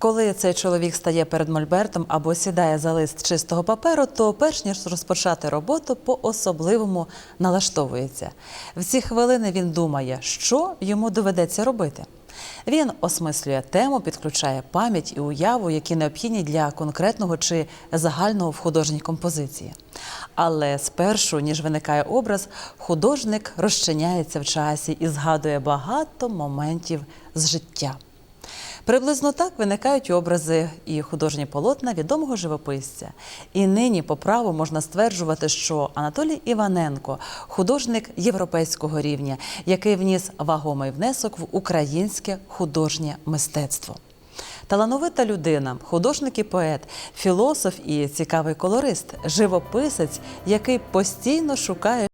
Коли цей чоловік стає перед мольбертом або сідає за лист чистого паперу, то перш ніж розпочати роботу, по-особливому налаштовується. В ці хвилини він думає, що йому доведеться робити. Він осмислює тему, підключає пам'ять і уяву, які необхідні для конкретного чи загального в художній композиції. Але спершу, ніж виникає образ, художник розчиняється в часі і згадує багато моментів з життя. Приблизно так виникають образи і художні полотна відомого живописця. І нині по праву можна стверджувати, що Анатолій Іваненко художник європейського рівня, який вніс вагомий внесок в українське художнє мистецтво. Талановита людина, художник і поет, філософ і цікавий колорист, живописець, який постійно шукає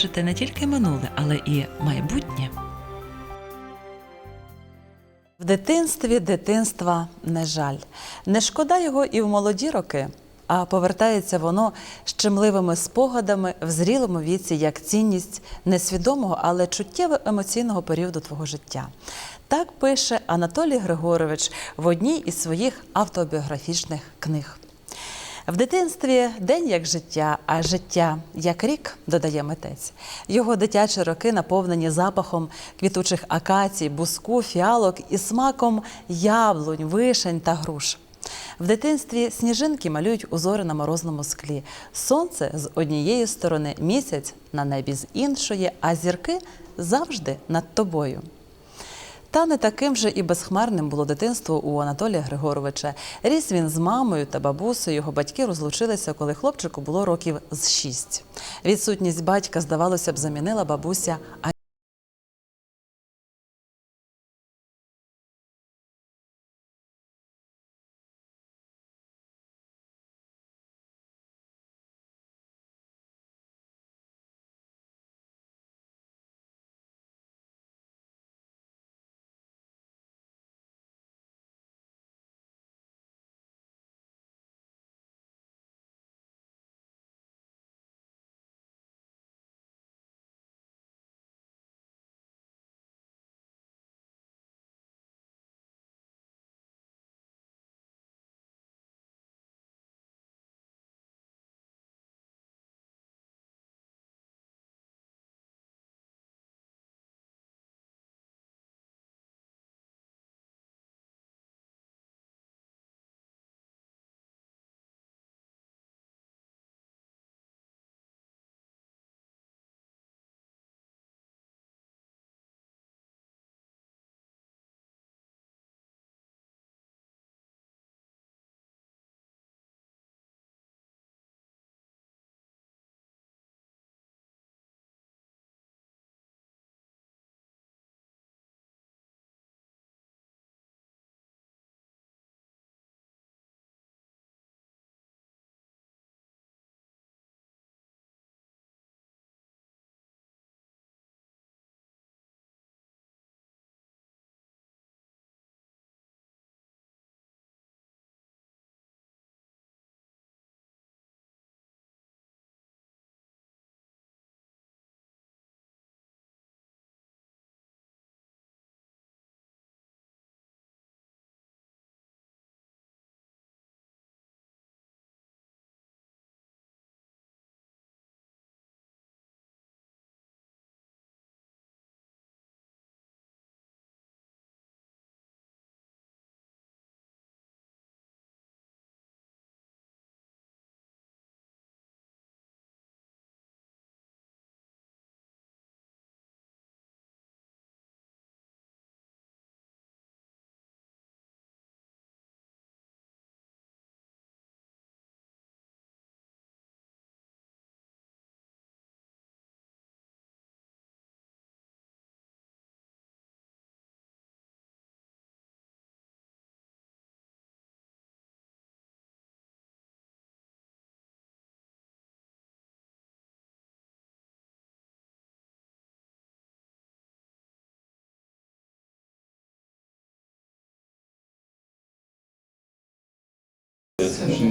жити не тільки минуле, але і майбутнє. В дитинстві дитинства не жаль. Не шкода його і в молоді роки, а повертається воно щемливими спогадами в зрілому віці як цінність несвідомого, але чуттєво емоційного періоду твого життя. Так пише Анатолій Григорович в одній із своїх автобіографічних книг. В дитинстві день як життя, а життя як рік, додає митець. Його дитячі роки наповнені запахом квітучих акацій, буску, фіалок і смаком яблунь, вишень та груш. В дитинстві сніжинки малюють узори на морозному склі. Сонце з однієї сторони, місяць на небі з іншої, а зірки завжди над тобою. Та не таким же і безхмарним було дитинство у Анатолія Григоровича. Ріс він з мамою та бабусею. Його батьки розлучилися, коли хлопчику було років з шість. Відсутність батька, здавалося б, замінила бабуся.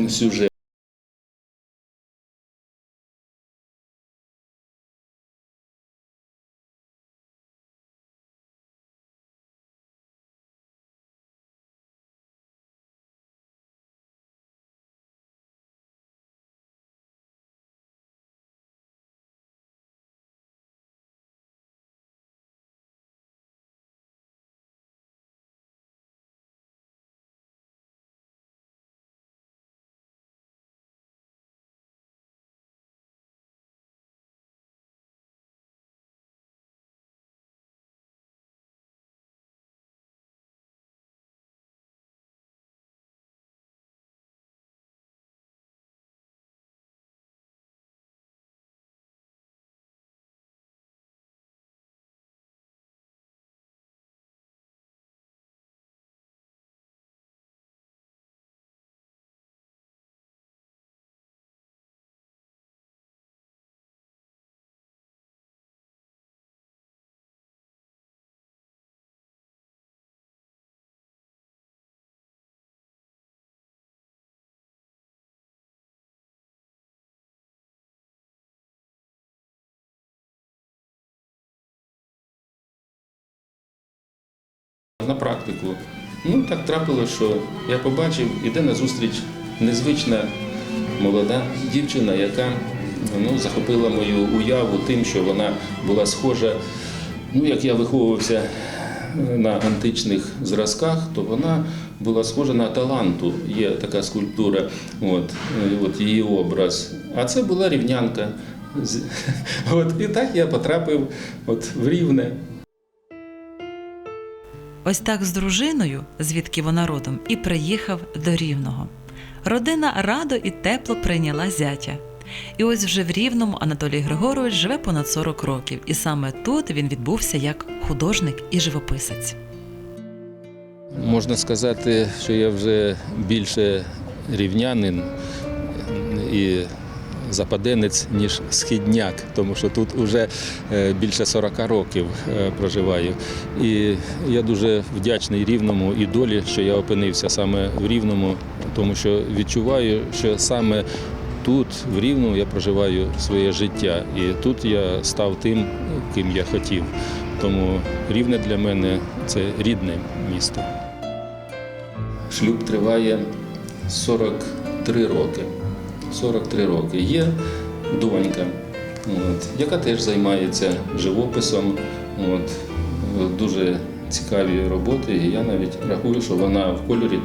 Сюжет. На практику. Ну, так трапилося, що я побачив, іде на зустріч незвична молода дівчина, яка ну, захопила мою уяву тим, що вона була схожа, ну, як я виховувався на античних зразках, то вона була схожа на таланту. Є така скульптура, от, от її образ. А це була рівнянка. От, і так я потрапив от, в Рівне. Ось так з дружиною, звідки вона родом, і приїхав до Рівного. Родина радо і тепло прийняла зятя. І ось вже в Рівному Анатолій Григорович живе понад 40 років, і саме тут він відбувся як художник і живописець. Можна сказати, що я вже більше рівнянин і западенець, ніж східняк, тому що тут вже е, більше 40 років е, проживаю. І я дуже вдячний рівному і долі, що я опинився саме в Рівному, тому що відчуваю, що саме тут, в Рівному, я проживаю своє життя. І тут я став тим, ким я хотів. Тому рівне для мене це рідне місто. Шлюб триває 43 роки. 43 роки. Є донька, от, яка теж займається живописом. От, дуже цікаві роботи. І я навіть рахую, що вона в кольорі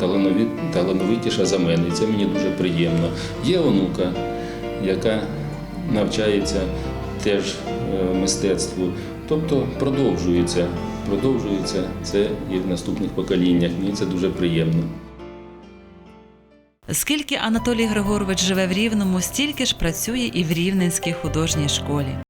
талановитіша за мене. І це мені дуже приємно. Є онука, яка навчається теж е, мистецтву. Тобто продовжується, продовжується це і в наступних поколіннях. Мені це дуже приємно. Скільки Анатолій Григорович живе в Рівному, стільки ж працює і в Рівненській художній школі.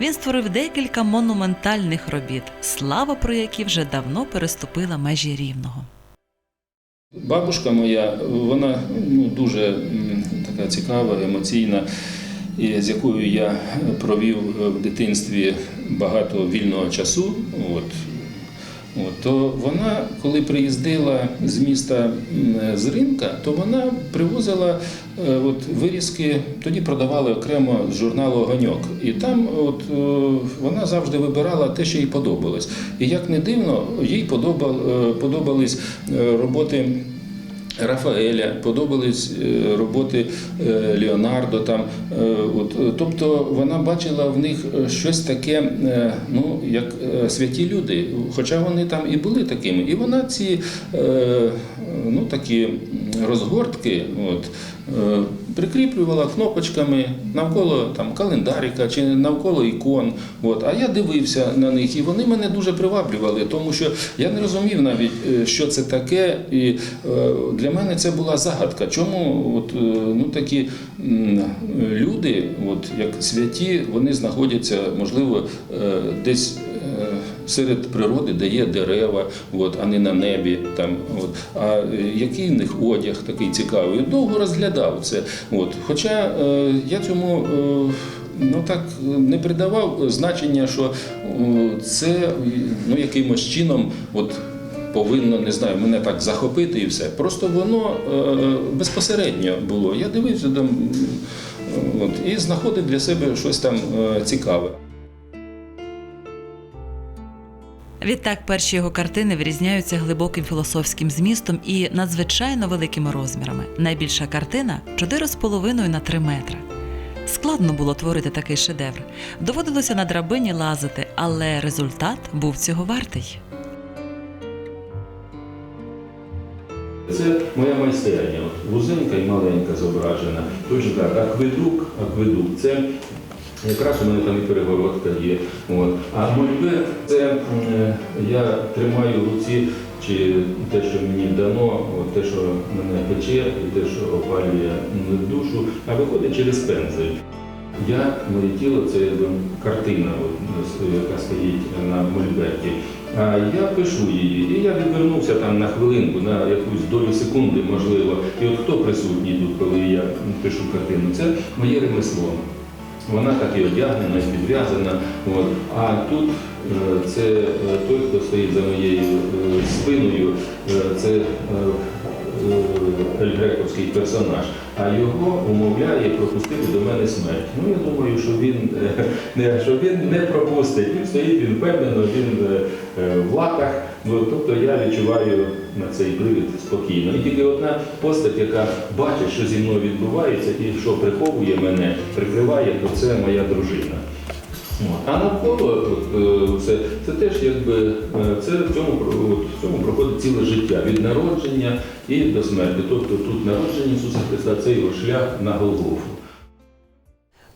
Він створив декілька монументальних робіт, слава про які вже давно переступила межі рівного. Бабушка моя, вона ну, дуже така цікава, емоційна, з якою я провів в дитинстві багато вільного часу. От. От, то вона, коли приїздила з міста з ринка, то вона привозила е, от, вирізки, тоді продавали окремо з журналу Огоньок. І там от, е, вона завжди вибирала те, що їй подобалось. І як не дивно, їй подобал, е, подобались роботи. Рафаеля, подобались е, роботи е, Леонардо. Там, е, от, тобто вона бачила в них щось таке, ну, як святі люди, хоча вони там і були такими. І вона ці ну, такі розгортки от, прикріплювала кнопочками навколо там, календарика чи навколо ікон. От. А я дивився на них, і вони мене дуже приваблювали, тому що я не розумів навіть, е, що це таке. І е, для мене це була загадка. Чому от, е, ну, такі люди, от, як святі, вони знаходяться, можливо, десь. Серед природи, де є дерева, от, а не на небі. Там, от. А е, який в них одяг такий цікавий? Довго розглядав це. От. Хоча е, я цьому е, ну, так, не придавав значення, що це ну, якимось чином от, повинно, не знаю, мене так захопити і все. Просто воно е, безпосередньо було. Я дивився там е, от, і знаходив для себе щось там е, цікаве. Відтак, перші його картини вирізняються глибоким філософським змістом і надзвичайно великими розмірами. Найбільша картина 4,5 на 3 метри. Складно було творити такий шедевр. Доводилося на драбині лазити, але результат був цього вартий. Це моя майстерня. От Вузенька і маленька зображена. Точно так, акведук, акведук. Це якраз у мене там і перегородка є. От. А мольберт це е, я тримаю в руці чи те, що мені дано, от, те, що мене пече, і те, що опалює душу, а виходить через пензель. Я, моє тіло це картина, яка стоїть на мольберті. А я пишу її, і я відвернувся там на хвилинку, на якусь долю секунди, можливо. І от хто присутній тут, коли я пишу картину, це моє ремесло. Вона так і одягнена, і підв'язана. А тут е, це е, той, хто стоїть за моєю е, спиною, це Ельгрековський персонаж, а його умовляє пропустити до мене смерть. Ну я думаю, що він не що він не пропустить. Він стоїть, він впевнено, він в латах. Ну, тобто я відчуваю на цей привід спокійно. І тільки одна постать, яка бачить, що зі мною відбувається, і що приховує мене, прикриває, то це моя дружина. А навколо е, це, це теж якби е, це в цьому, в цьому проходить ціле життя від народження і до смерті. Тобто тут народження Ісуса Христа це його шлях на Голгофу.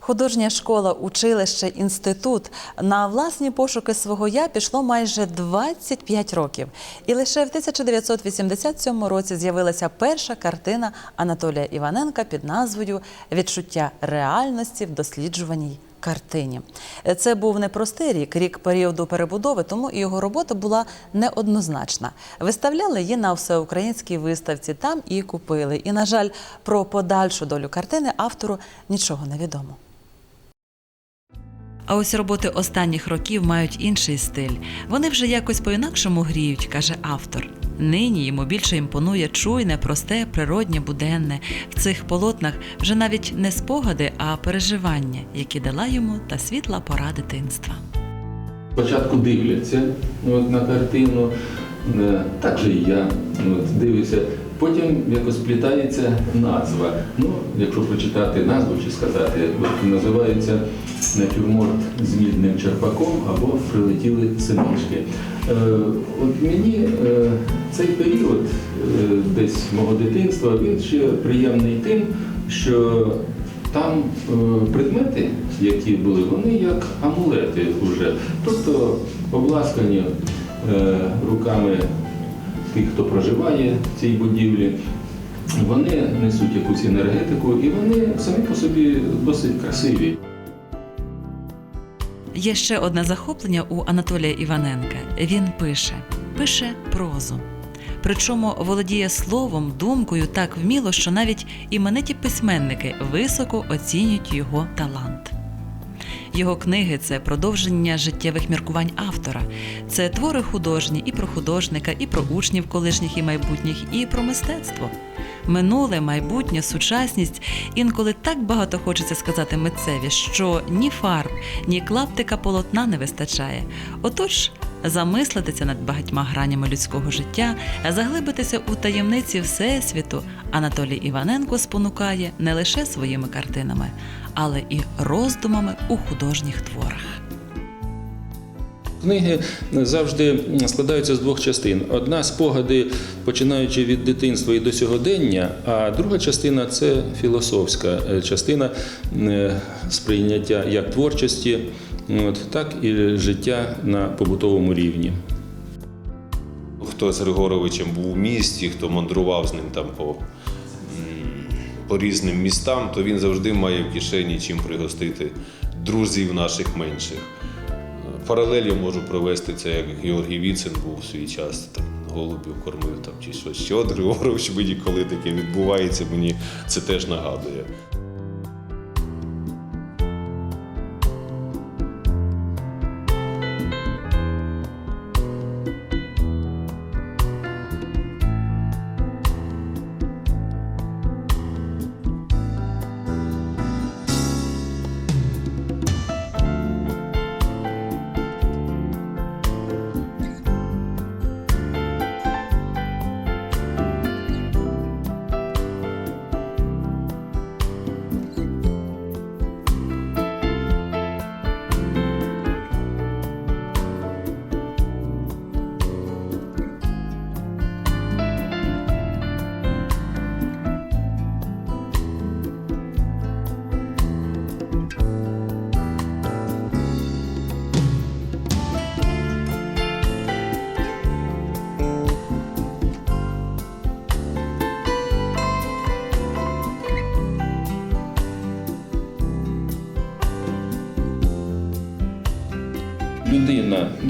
Художня школа, училище, інститут на власні пошуки свого я пішло майже 25 років. І лише в 1987 році з'явилася перша картина Анатолія Іваненка під назвою Відчуття реальності в досліджуваній картині. Це був непростий рік, рік періоду перебудови, тому і його робота була неоднозначна. Виставляли її на всеукраїнській виставці, там і купили. І, на жаль, про подальшу долю картини автору нічого не відомо. А ось роботи останніх років мають інший стиль. Вони вже якось по-інакшому гріють, каже автор. Нині йому більше імпонує чуйне, просте, природнє, буденне. В цих полотнах вже навіть не спогади, а переживання, які дала йому та світла пора дитинства. Спочатку дивляться ну, от, на картину, е, так же і я ну, от, дивлюся. Потім якось сплітається назва. Ну, якщо прочитати назву чи сказати, от, називається натюрморт з мідним черпаком або прилетіли синички. Е, от мені е, цей період е, десь мого дитинства він ще приємний тим, що там е, предмети, які були, вони як амулети вже. Тобто обласкані е, руками тих, хто проживає в цій будівлі. Вони несуть якусь енергетику і вони самі по собі досить красиві. Є ще одне захоплення у Анатолія Іваненка. Він пише, пише прозу. Причому володіє словом, думкою так вміло, що навіть імениті письменники високо оцінюють його талант. Його книги це продовження життєвих міркувань автора. Це твори художні і про художника, і про учнів колишніх і майбутніх, і про мистецтво. Минуле, майбутнє, сучасність інколи так багато хочеться сказати митцеві, що ні фарб, ні клаптика полотна не вистачає. Отож, замислитися над багатьма гранями людського життя, заглибитися у таємниці Всесвіту Анатолій Іваненко спонукає не лише своїми картинами, але і роздумами у художніх творах. Книги завжди складаються з двох частин. Одна спогади, починаючи від дитинства і до сьогодення, а друга частина це філософська е, частина е, сприйняття як творчості, от, так і життя на побутовому рівні. Хто з Григоровичем був у місті, хто мандрував з ним там по, по різним містам, то він завжди має в кишені чим пригостити друзів наших менших. Паралель я можу провести це, як Георгій Віцин був у свій час, там голубів кормив там чи щось. Що от Григорович мені, коли таке відбувається, мені це теж нагадує.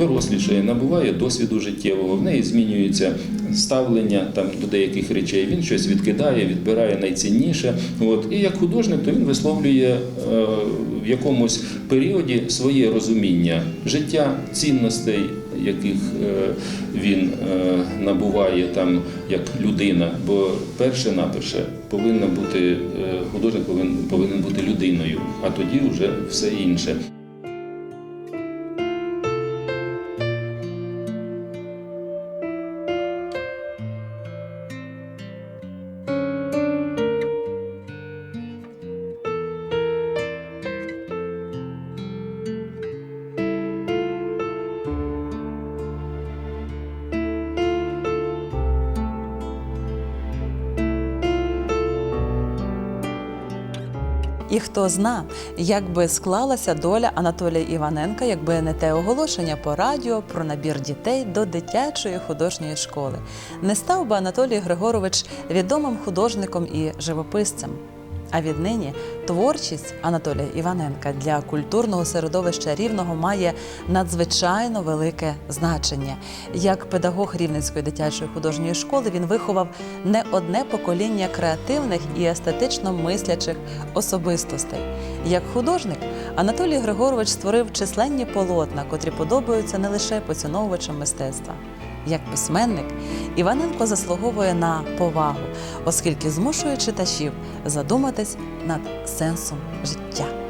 Дорослішає, набуває досвіду життєвого, в неї змінюється ставлення там до деяких речей. Він щось відкидає, відбирає найцінніше. От і як художник, то він висловлює е, в якомусь періоді своє розуміння життя, цінностей, яких е, він е, набуває там як людина. Бо перше наперше повинна бути е, художник повинен, повинен бути людиною, а тоді вже все інше. Хто зна, як би склалася доля Анатолія Іваненка, якби не те оголошення по радіо про набір дітей до дитячої художньої школи. Не став би Анатолій Григорович відомим художником і живописцем. А віднині творчість Анатолія Іваненка для культурного середовища рівного має надзвичайно велике значення. Як педагог Рівненської дитячої художньої школи він виховав не одне покоління креативних і естетично мислячих особистостей. Як художник Анатолій Григорович створив численні полотна, котрі подобаються не лише поціновувачам мистецтва. Як письменник Іваненко заслуговує на повагу, оскільки змушує читачів задуматись над сенсом життя.